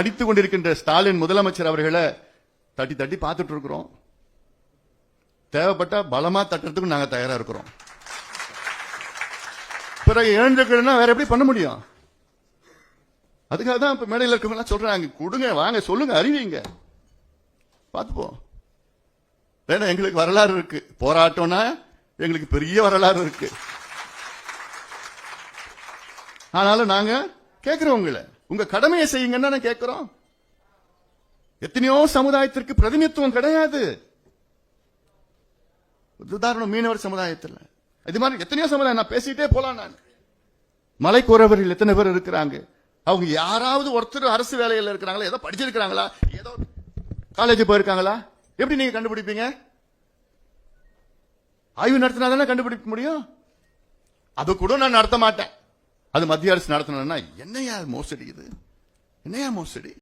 அடித்துக் கொண்டிருக்கின்ற ஸ்டாலின் முதலமைச்சர் அவர்களை தட்டி தட்டி பார்த்துட்டு இருக்கிறோம். தேவைப்பட்ட பலமா தட்டுறதுக்கு நாங்க தயாரா இருக்கிறோம். பிறகு இழந்திருக்கிறதுனா வேற எப்படி பண்ண முடியும்? அதுக்காக தான் இப்ப மேடையில் இருக்கவங்க சொல்றாங்க. கொடுங்க வாங்க சொல்லுங்க அறிவிங்க. பார்த்துப்போம். ஏன்னா எங்களுக்கு வரலாறு இருக்கு. போராட்டம்னா எங்களுக்கு பெரிய வரலாறு இருக்கு. ஆனாலும் நாங்க கேட்கிறோம் உங்களை. உங்க கடமையை செய்யுங்கன்னு கேட்கிறோம். எத்தனையோ சமுதாயத்திற்கு பிரதிநிதித்துவம் கிடையாது. உதாரணம் மீனவர் சமுதாயத்தில். இது மாதிரி எத்தனையோ சமுதாயம் நான் பேசிட்டே போலாம் நான். மலைக்குறவர்கள் எத்தனை பேர் இருக்கிறாங்க? அவங்க யாராவது ஒருத்தர் அரசு வேலையில் இருக்கிறாங்களா? ஏதோ படிச்சிருக்கிறாங்களா? ஏதோ காலேஜ் போயிருக்காங்களா? எப்படி நீங்க கண்டுபிடிப்பீங்க? ஆய்வு நடத்தினா தானே கண்டுபிடிக்க முடியும்? அது கூட நான் நடத்த மாட்டேன். அது மத்திய அரசு நடத்தணும்னா என்னையா மோசடி இது? என்னையா மோசடி?